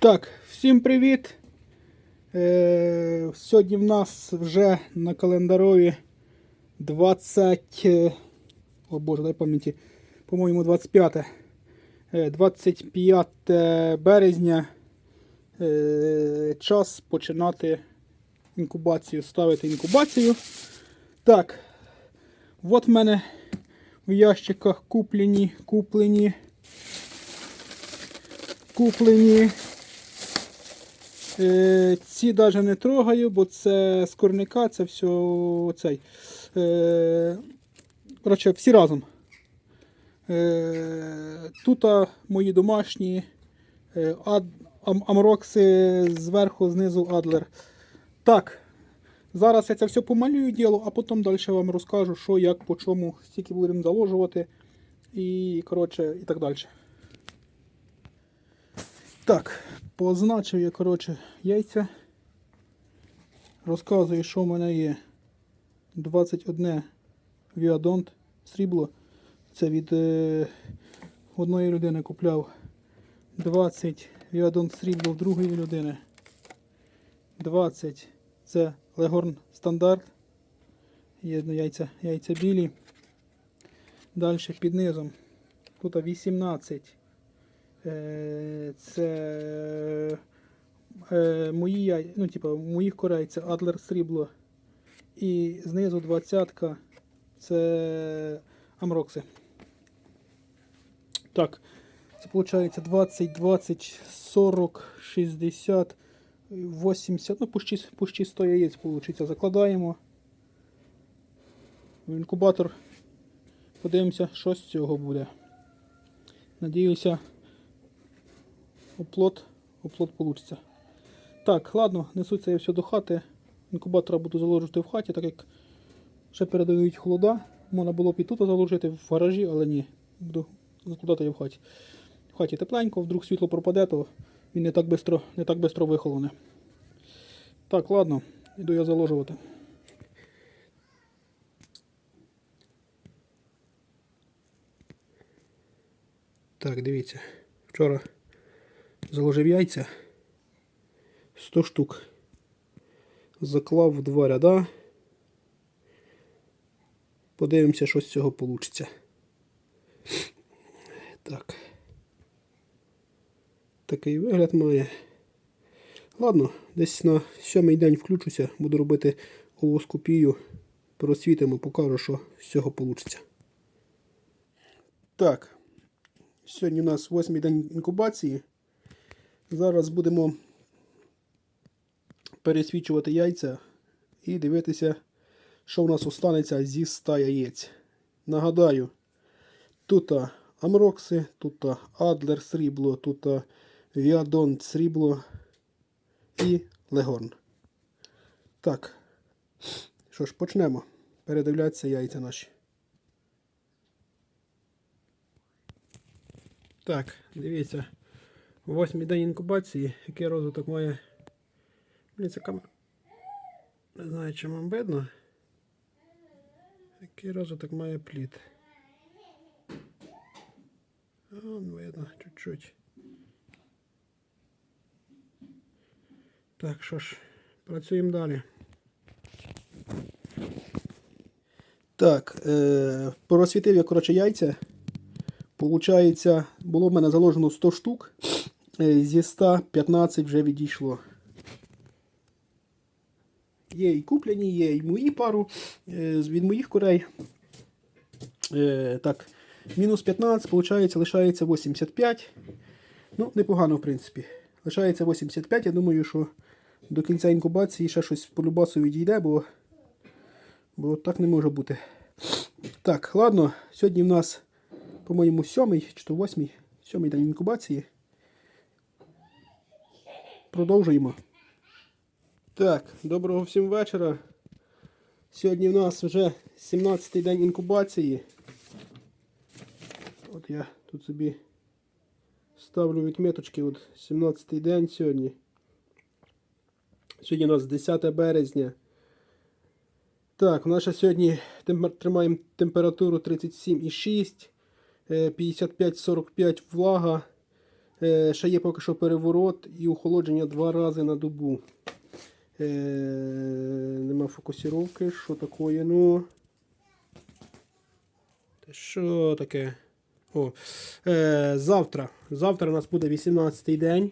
Так, всім привіт. Е, сьогодні в нас вже на календарові 20. е, О Боже, дай пам'яті. По-моєму, 25. Е, 25 березня. Е, час починати інкубацію, ставити інкубацію. Так. От в мене в ящиках куплені, куплені, куплені. Е, ці навіть не трогаю, бо це з корника, це все цей. Е, коротше, всі разом. Е, тут мої домашні амрокси зверху, знизу адлер. Так, зараз я це все помалюю діло, а потім далі вам розкажу, що, як, по чому, стільки будемо заложувати і, коротше, і так далі. Так, позначив я, коротше, яйця. Розказую, що в мене є 21 віадонт срібло. Це від е, одної людини купляв 20 віадонт срібло в другої людини. 20 це легорн стандарт. Є яйця, яйця білі. Далі під низом. Тут 18. Е, Це е, мої ну, типу, моїх корей це Адлер срібло. І знизу двадцятка це Амрокси. Так, це виходить 20, 20, 40, 60, 80, ну почти, почти 100 яєць виходить. Закладаємо в інкубатор. Подивимося, що з цього буде. Надіюся, оплот, оплот получиться. Так, ладно, несу це я все до хати. Інкубатора буду заложити в хаті, так як ще передають холода. Можна було б і тут заложити в гаражі, але ні. Буду закладати я в хаті. В хаті тепленько, вдруг світло пропаде, то він не так бистро, не так бистро вихолоне. Так, ладно, іду я заложувати. Так, дивіться. Вчора заложив яйця 100 штук. Заклав в два ряда. Подивимося, що з цього вийде. Так. Такий вигляд має. Ладно, десь на сьомий день включуся, буду робити овоскопію, просвітимо, покажу, що з цього вийде. Так. Сьогодні у нас восьмий день інкубації. Зараз будемо пересвічувати яйця і дивитися, що у нас останеться зі 100 яєць. Нагадаю, тут Амрокси, тут Адлер срібло, тут Віадон срібло і Легорн. Так, що ж, почнемо передивлятися яйця наші. Так, дивіться. Восьмий день інкубації, який розвиток має. Мені це камера. Не знаю, чи вам видно. Який розвиток має плід. Вон видно, чуть-чуть. Так, що ж, працюємо далі. Так, е, просвітив я, коротше, яйця. Получається, було в мене заложено 100 штук, зі 100 15 вже відійшло. Є і куплені, є і мої пару е, від моїх курей. Е, так, мінус 15, виходить, лишається 85. Ну, непогано, в принципі. Лишається 85. Я думаю, що до кінця інкубації ще щось по любасу відійде, бо, бо так не може бути. Так, ладно, сьогодні в нас по-моєму, сьомий чи то восьмий, сьомий день інкубації. Продовжуємо. Так, доброго всім вечора. Сьогодні в нас вже 17-й день інкубації. От я тут собі ставлю відміточки, от 17-й день сьогодні. Сьогодні у нас 10 березня. Так, у нас ще сьогодні тримаємо температуру 37,6. е, 55-45 влага, Е, ще є поки що переворот і охолодження два рази на добу. Е, нема фокусировки. Що таке? Ну. Що таке? О, е, завтра. Завтра у нас буде 18-й день.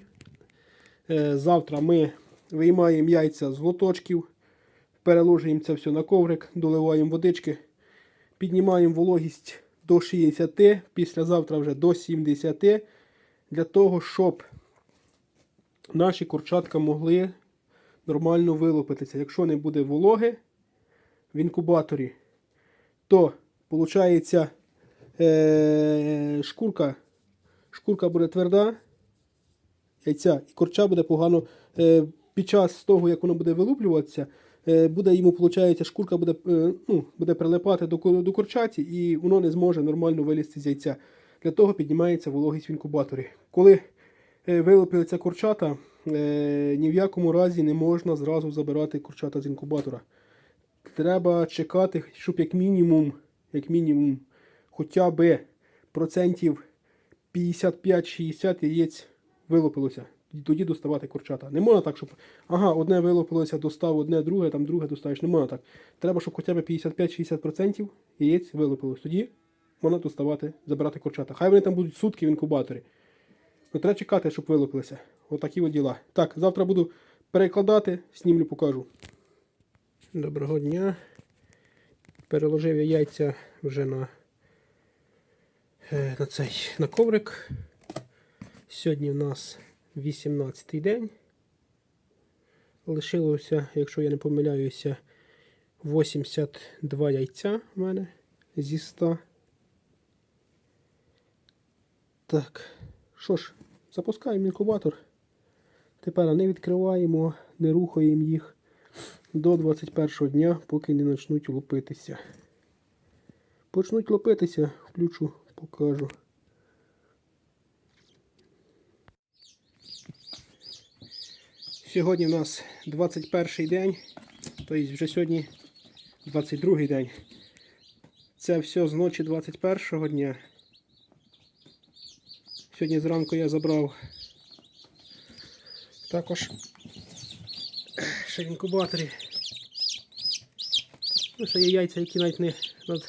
Е, завтра ми виймаємо яйця з лоточків, переложуємо це все на коврик, доливаємо водички, піднімаємо вологість до 60, післязавтра вже до 70, для того, щоб наші курчатка могли нормально вилупитися. Якщо не буде вологи в інкубаторі, то виходить е, шкурка, шкурка буде тверда, яйця, і корча буде погано е, під час того, як воно буде вилуплюватися, е, буде йому, виходить, шкурка буде, ну, буде прилипати до, до корчаті, і воно не зможе нормально вилізти з яйця. Для того піднімається вологість в інкубаторі. Коли е, вилупилися курчата, е, ні в якому разі не можна зразу забирати курчата з інкубатора. Треба чекати, щоб як мінімум, як мінімум, хоча б процентів 55-60 яєць вилупилося. Тоді доставати курчата. Не можна так, щоб ага, одне вилупилося, достав одне, друге, там друге доставиш. Не можна так. Треба, щоб хоча б 55-60% яєць вилупилось. Тоді можна доставати, забирати курчата. Хай вони там будуть сутки в інкубаторі. Ну, треба чекати, щоб вилупилися. Отакі от діла. Так, завтра буду перекладати, снімлю, покажу. Доброго дня. Переложив я яйця вже на, е, на цей на коврик. Сьогодні в нас 18-й день. Лишилося, якщо я не помиляюся, 82 яйця в мене зі 100. Так, що ж, запускаємо інкубатор. Тепер не відкриваємо, не рухаємо їх до 21 дня, поки не почнуть лупитися. Почнуть лупитися, включу, покажу. Сьогодні в нас 21 день, тобто вже сьогодні 22 день. Це все з ночі 21 дня. Сьогодні зранку я забрав також ще інкубаторі. Ну, ще є яйця, які навіть не над,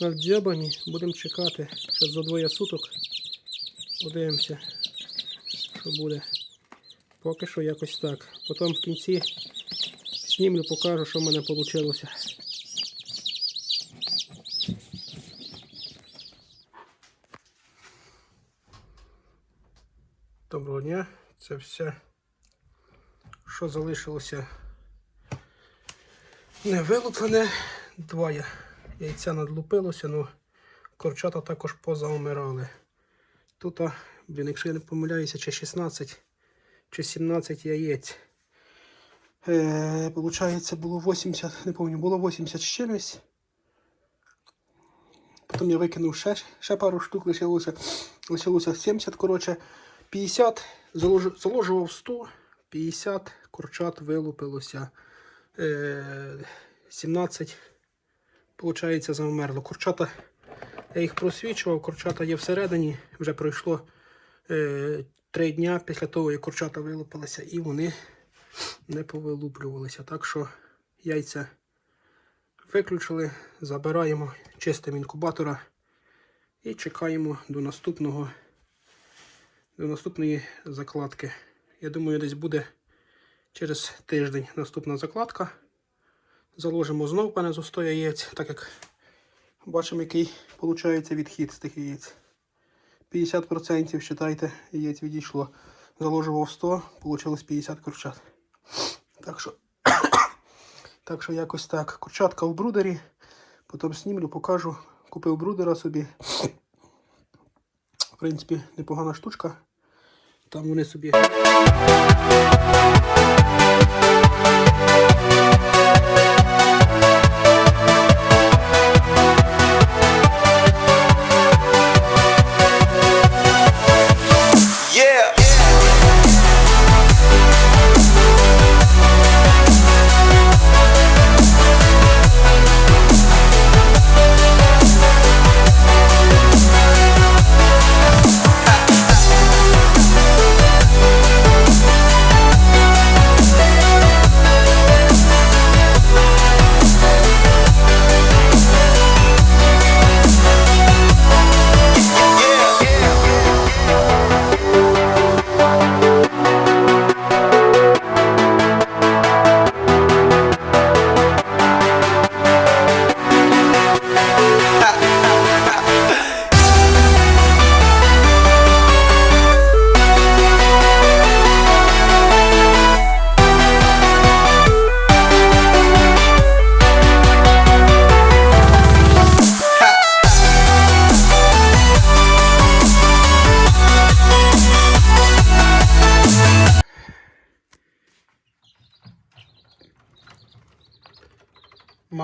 надзьобані. Будемо чекати ще за двоє суток. Подивимося, що буде. Поки що якось так. Потім в кінці знімлю, покажу, що в мене вийшло. Доброго дня. Це все, що залишилося не вилуплене. Два яйця надлупилося, але корчата також позаумирали. Тут, блін, якщо я не помиляюся, чи 16 чи 17 яєць. Е, получається, було 80, не пам'ятаю, було 80 з чимось. Потім я викинув ще, ще пару штук, лишилося, лишилося 70, коротше, 50, заложував 100, 50 курчат вилупилося. Е, 17, получається, завмерло. Курчата, я їх просвічував, курчата є всередині, вже пройшло е, 3 дня після того, як курчата вилупилися, і вони не повилуплювалися. Так що яйця виключили, забираємо, чистимо інкубатора і чекаємо до наступного до наступної закладки. Я думаю, десь буде через тиждень наступна закладка. Заложимо знову пане зо 100 яєць, так як бачимо, який виходить відхід з тих яєць. 50% вважайте, яєць відійшло. Заложував 100, вийшло 50 курчат. Так що, так що якось так. Курчатка в брудері. Потім снімлю, покажу. Купив брудера собі. Принципі, непогана штучка. Там вони собі.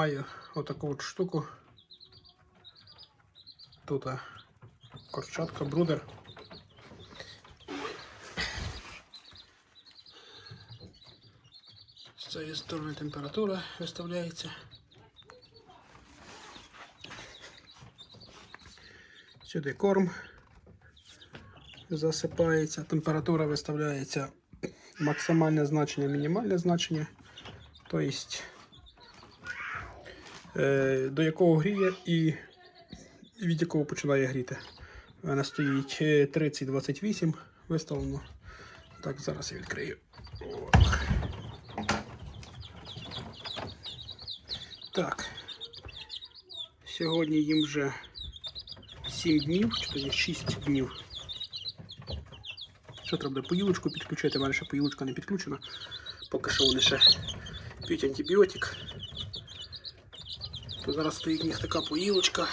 Має отаку от штуку. Тут а, корчатка, брудер. З цієї сторони температура виставляється. Сюди корм засипається, температура виставляється максимальне значення, мінімальне значення. Тобто, е, до якого гріє і від якого починає гріти. Мене стоїть е, 30-28 виставлено. Так, зараз я відкрию. О. Так. Сьогодні їм вже 7 днів, чи тоді 6 днів. Що треба буде поїлочку підключити, в мене ще поїлочка не підключена. Поки що вони ще п'ють антибіотик. Зараз стоїть в них така поїлочка.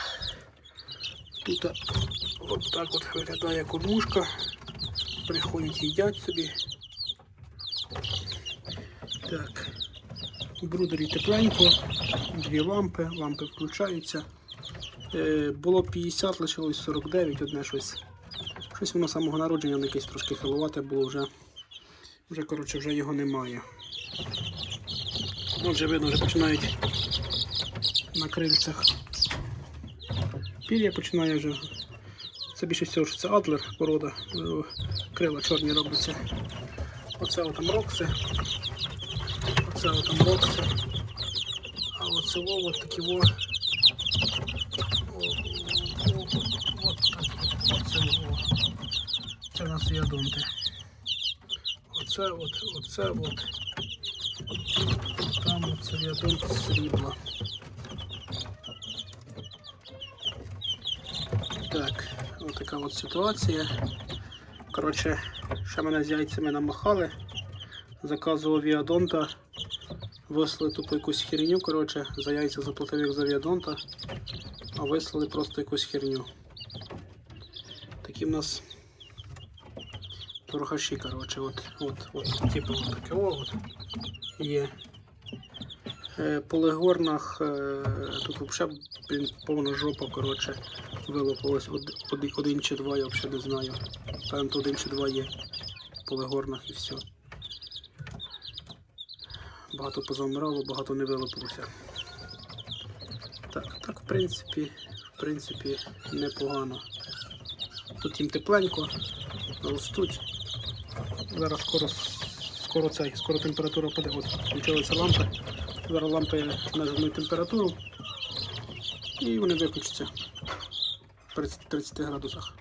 Тут от так от виглядає кормушка. Приходять, їдять собі. Так. У брудері тепленько, дві лампи, лампи включаються. Е, було 50, лишилось 49, одне щось. Щось воно самого народження якесь трошки хилувате було вже. Вже, коротше, вже його немає. Ну, вже видно, вже починають на крильцях. Пір'я починає вже. Це більше всього, що це адлер порода. Е, Крила чорні робляться. Оце отам рокси. Оце отам рокси. А оце во, такі во. Оце. Це у нас ядонти. Оце от, оце от. Там оце ядонт срібла. Так, ось така от ситуація. Коротше, ще мене з яйцями намахали. Заказував віадонта. Вислали тупо якусь херню, коротше, за яйця заплатив як за віадонта, а вислали просто якусь херню. Такі в нас торгаші, коротше, от, от, от, типу, от таке от є. Е, По легорнах е, тут взагалі повна жопа, коротше, вилопалось один, один чи два, я взагалі не знаю. Там один чи два є по легорнах і все. Багато позамирало, багато не вилопилося. Так, так, в принципі, в принципі, непогано. Тут їм тепленько, ростуть. Зараз скоро, скоро цей, скоро температура паде. От, включилися лампи. Зараз лампи нажимають температуру і вони виключаться при 30 градусах.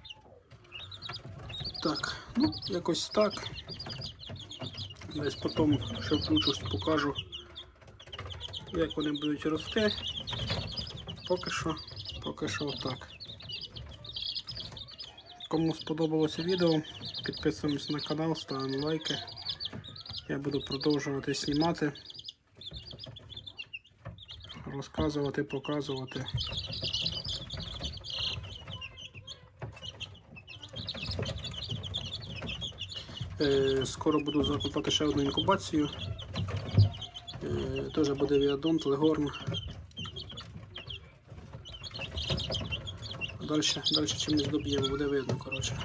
Так, ну, якось так. Десь потім ще включусь, покажу, як вони будуть рости. Поки що, поки що отак. Кому сподобалося відео, підписуємось на канал, ставимо лайки. Я буду продовжувати знімати, розказувати, показувати. Е, Скоро буду закупати ще одну інкубацію. Е, Теж буде віадонт, легорн. Далі, далі чимось доб'ємо, буде видно, коротше.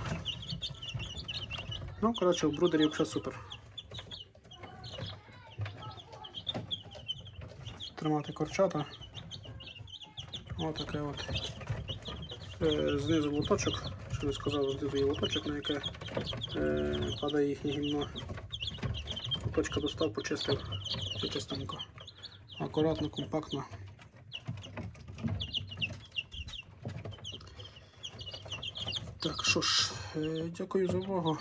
Ну, коротше, у брудері взагалі супер. Тримати корчата. Отаке от. Е, знизу лоточок, що не сказав, знизу є лоточок, на яке е, падає їхнє гімно. Лоточка достав, почистив. Все чистенько. Акуратно, компактно. Так, що ж, е, дякую за увагу.